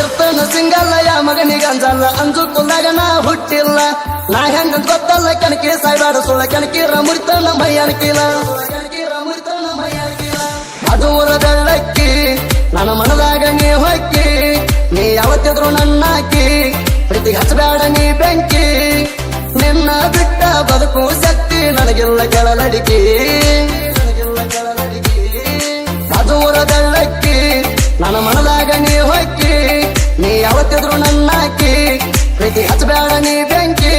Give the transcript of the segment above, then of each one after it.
ಇರ್ತನ ಸಿಂಗಲ್ಲ ಯಾ ಮಗನಿಗಂಜಲ್ಲ ಅಂಜು ಕುಲ್ದಾಗ ನಾ ಹುಟ್ಟಿಲ್ಲ. ನಾ ಹೆಂಗ ಗೊತ್ತಲ್ಲ, ಕಣಕಿ ಸಾಯ್ಬಾರ ಸುಳ್ಳ. ಕಣಕಿರ ಮುರಿತನ ಮೈ ಅಣಕಿಲ್ಲ ಅದು ಬೆಳ್ಳಕ್ಕಿ, ನನ್ನ ಮನದಾಗ ನೀ ಹೊಕ್ಕಿ, ನೀ ಯಾವತ್ತಿದ್ರು ನನ್ನಾಕಿ, ಪ್ರೀತಿ ಹಚ್ಚಬೇಡ ನೀ ಬೆಂಕಿ. ನಿನ್ನ ಬಿಟ್ಟ ಬದುಕು ಶಕ್ತಿ ನನಗೆಲ್ಲ ಕೆಳಲಡಿಕೆ. ಪ್ರೀತಿ ಹಚ್ಚಬೇಡ ನೀ ಬೆಂಕಿ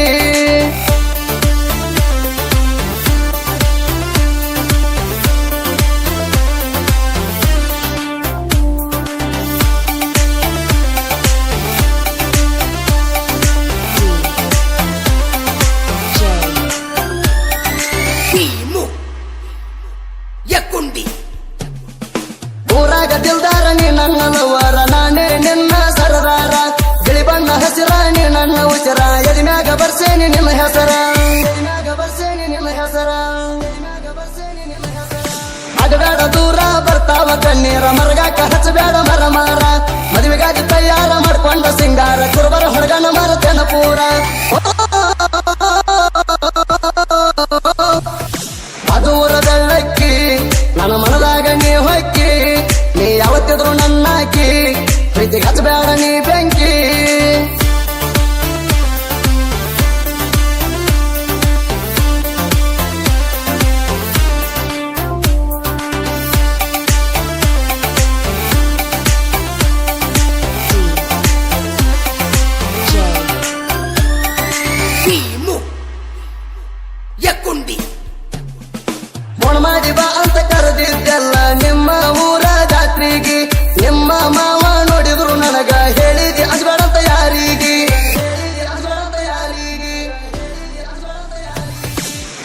ಭೀಮು ಯಕ್ಕುಂಡಿ ಊರಾಗ ದಿಲ್ದಾರ ನೀ ನನ್ನ ಬರ್ತಾವ ಕಣ್ಣೀರ ಮರಗಾಕ ಹಚ್ಚಬೇಡ ಮರ ಮಾರ ಮದುವೆಗಾಗಿ ತಯಾರ ಮಾಡ್ಕೊಂಡ ಸಿಂಗಾರ, ಕುರುಬರ ಹೊಡಗನ ಮರತೆನ ಪೂರ. ಅದು ಬೆಳ್ಳಕ್ಕಿ ನನ್ನ ಮನದಾಗ ನೀ ಹೊಕ್ಕಿ, ನೀ ಯಾವತ್ತಿದ್ರು ನನ್ನಾಕಿ ಪ್ರೀತಿ ಹಚ್ಚಬೇಡ ನೀ ಬೆಂಕಿ. ಮಾಡಿ ಬಾ ಅಂತ ಕರೆದಿದ್ದೆಲ್ಲ ನಿಮ್ಮ ಊರ ಜಾತ್ರೆಗೆ, ನಿಮ್ಮ ಮಾವ ನೋಡಿದ್ರು ನನಗ ಹೇಳಿದಿ ಅಜ್ಬೇಡ ಅಂತ ಯಾರಿಗೆ?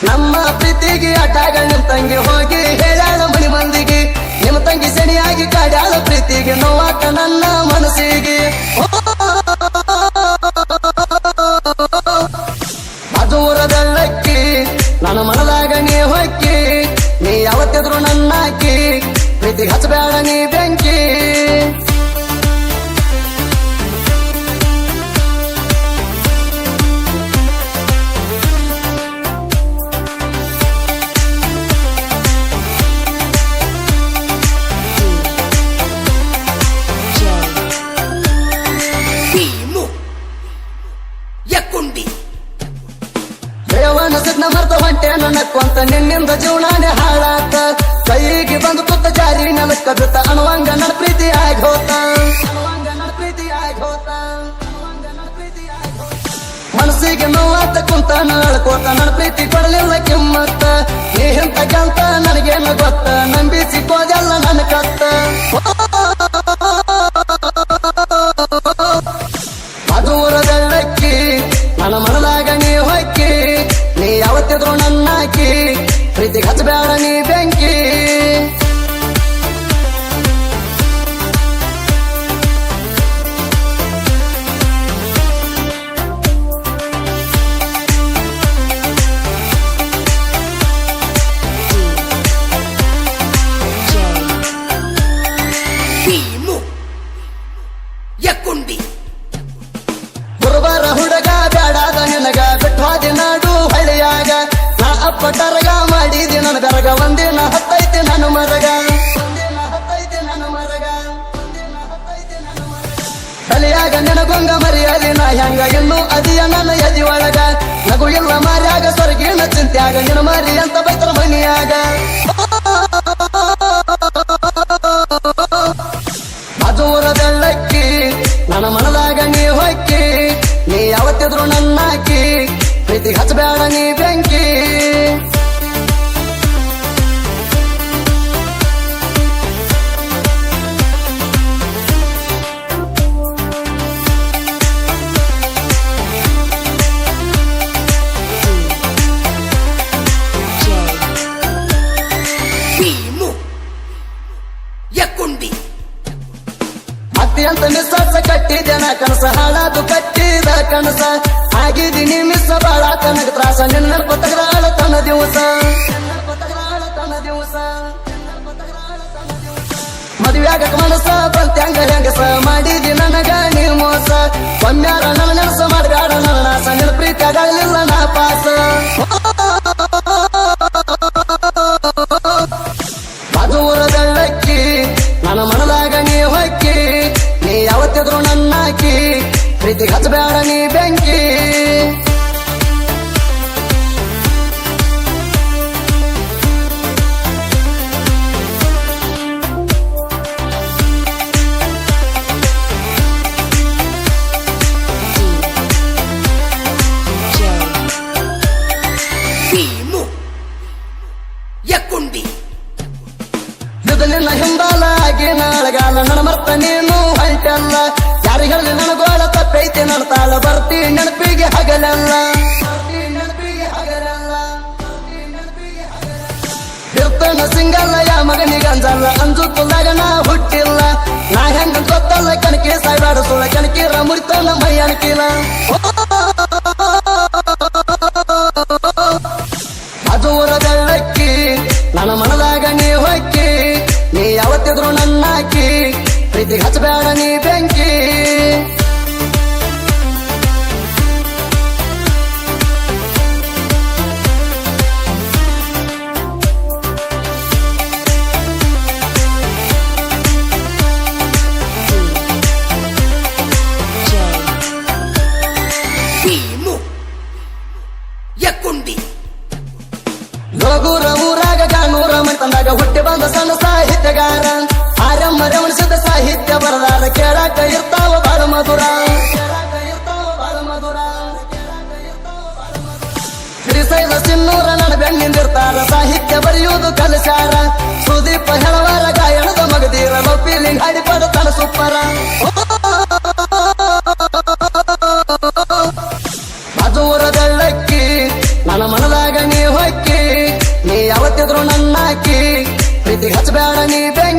ನಮ್ಮ ಪ್ರೀತಿಗೆ ಅಡ್ಡಾಗ ನಿಮ್ ತಂಗಿ ಹೋಗಿ ಹೇಳ್ಯಾಳ ಮನಿ ಮಂದಿಗೆ. ನಿಮ್ಮ ತಂಗಿ ಸೆಣಿಯಾಗಿ ಕಾಡ್ಯಾಳ ಪ್ರೀತಿಗೆ ನೋವಾಕ ನನ್ನ ಮನಸ್ಸಿಗೆ. ಅದು ನನ್ನ ಮನದಾಗ ನೀ ನನ್ನ ಕಿ ಪ್ರೀತಿ ಹಚ್ಚಬೇಡ ನೀ ಬೆಂಕಿ. ಮರ್ತ ಹೊಂಟೆ ನನ್ನ ಕೊಂತ ನಿನ್ನಿಂದ ಜೀವನಾನೇ ಹಾಳಾತ. ಕೈಗೆ ಬಂದು ತುತ್ತ ಜಾರಿ ನೆಲಕ್ಕ ಬಿತ್ತ ಅಣುವಂಗ ನನ್ನ ಪ್ರೀತಿ ಆಗಿ ಹೋತ. ಮನಸ್ಸಿಗೆ ನೋವಾತ ಕುಂತ ನಳ್ಕೋತ ನನ್ನ ಪ್ರೀತಿ ಕೊಡಲಿಲ್ಲ ಕಿಮ್ಮತ್ತ. ನೀ ಹಿಂತ ಕೆಲ್ತ ನನಗೇನು ಗೊತ್ತ. ನಂಬಿಸಿ ಕೋದೆಲ್ಲ ಹೊಕ್ಕಿ ನೀ ಯಾವತ್ತಿದ್ರು ನನ್ನಾಕಿ ಪ್ರೀತಿ ಹಚ್ಚಬೇಡ ನೀ ಬೆಂಕಿ. ನಾ ಅಪ್ಪ ಟರಗ ಮಾಡಿದಿ ನನ್ನ ಬೆರಗ ಒಂದಿನ ಹತ್ತೈತಿ ನಾನು ಮರಗ. ಕಲಿಯಾಗ ನಿನಗೊಂಗ ಮರಿಯಲಿ ನಾ ಹೆಂಗ ಇನ್ನು ಅದಿಯ ನನ್ನ ಎದಿ ಒಳಗ. ನಗು ಇಲ್ಲ ಮಾರ್ಯಾಗ ಸ್ವರ್ಗಿನ ಚಿಂತ್ಯಾಗ, ನಿನ್ನ ಮಾರಿ ಅಂತ ಬೈತರ ಮನಿಯಾಗ ಮಧುರದಲ್ಲಕ್ಕಿ ನನ್ನ ಮನದಾಗ ನೀ ಹೊಕ್ಕಿ, ನೀ ಯಾವತ್ತಿದ್ರು ನನ್ನಾಕಿ, ಪ್ರೀತಿ ಹಚ್ಚಬೇಡ ನೀ ಬೆಂಕಿ. ಕನಸ. ಆಗಿದೆ ನಿಮಿಸ ಬಾಳ ತನಗ ತ್ರಾಸ. ನಿನ್ನ ಪತಗ್ರಾಳ ತನ ದಿವಸ. ಮದುವೆಯಾಗ ಮನಸ, ಬಂತ್ಯಾಂಗ ಹೆಂಗಸ. ಮಾಡಿದಿ ನನಗ ನೀ ಮೋಸ. ಒಮ್ಮ್ಯಾರ ನನ್ನ ನೆನಸ ಮಾಡಬೇಡ ನನ್ನ ನಾಸ ನಿನ್ನ ಪ್ರೀತಿ ಆಗಲಿಲ್ಲ ನಾ ಪಾಸ. ಮಧುರ ಬೆಳ್ಳಕ್ಕಿ, ನನ್ನ ಮನದಾಗ ನೀ ಹೊಕ್ಕಿ, ನೀ ಯಾವತ್ತಿದ್ರು ನನ್ನಾಕಿ ಪ್ರೀತಿ ಹಚ್ಚಬೇಡ ನೀ ಬೆಂಕಿ ಭೀಮು ಯಕ್ಕುಂಡಿ ಇದು ನಿನ್ನ ಹಿಂಬಾಲ ಆಗಿ ನಾಳಗಾಲ ನನ್ನ ಮರ್ತ ನೀನು ಹೊಂಟಲ್ಲ ಯಾರಿಗೆ ಹೇಳಿ ತಪ್ಪೈತಿ ನನ್ನ ತಾಳ ಬರ್ತಿ ನೆನಪಿಗೆ ಹಗಲಲ್ಲ ಸಿಂಗಲ್ಲ, ಯಾ ಮಗನಿಗೆ ಅಂಜಲ್ಲ. ಅಂಜುತ್ತಲಾಗ ನಾ ಹುಟ್ಟಿಲ್ಲ. ನಾ ಹೆಂಗ ಗೊತ್ತಲ್ಲ, ಕಣಕಿ ಸಾಯ್ಬಾಡ ಸುಳ್ಳ. ಕಣಕಿ ರಮುರಿತ ಮೈ ಅಣಕಿಲ್ಲ ಮಧುರ ಬೆಳ್ಳಕ್ಕಿ, ನನ್ನ ಮನದಾಗ ನೀ ಹೊಕ್ಕಿ, ನೀ ಯಾವತ್ತಿದ್ರು ನನ್ನಾಕಿ ಪ್ರೀತಿ ಹಚ್ಚಬೇಡ ನೀ ಬೆಂಕಿ. ಸಾಹಿತ್ಯ ಬರೆಯುವುದು ಕಲಸಾರ ಸುದೀಪ ಹೆಳವಾರ ಗಾಯನದ ಮಗದೀರ ಲವ್ ಹಾಡಿ ಹಾಡಿ ಪಡುತ್ತಾನ ಸೂಪರ ಮಧುರ ಬೆಳ್ಳಕ್ಕಿ ನನ್ನ ಮನದಾಗ ನೀ ಹೊಕ್ಕಿ, ನೀ ಯಾವತ್ತಿದ್ರು ನನ್ನಾಕಿ, ಪ್ರೀತಿ ಹಚ್ಚಬೇಡ ನೀ ಬೆಂಕಿ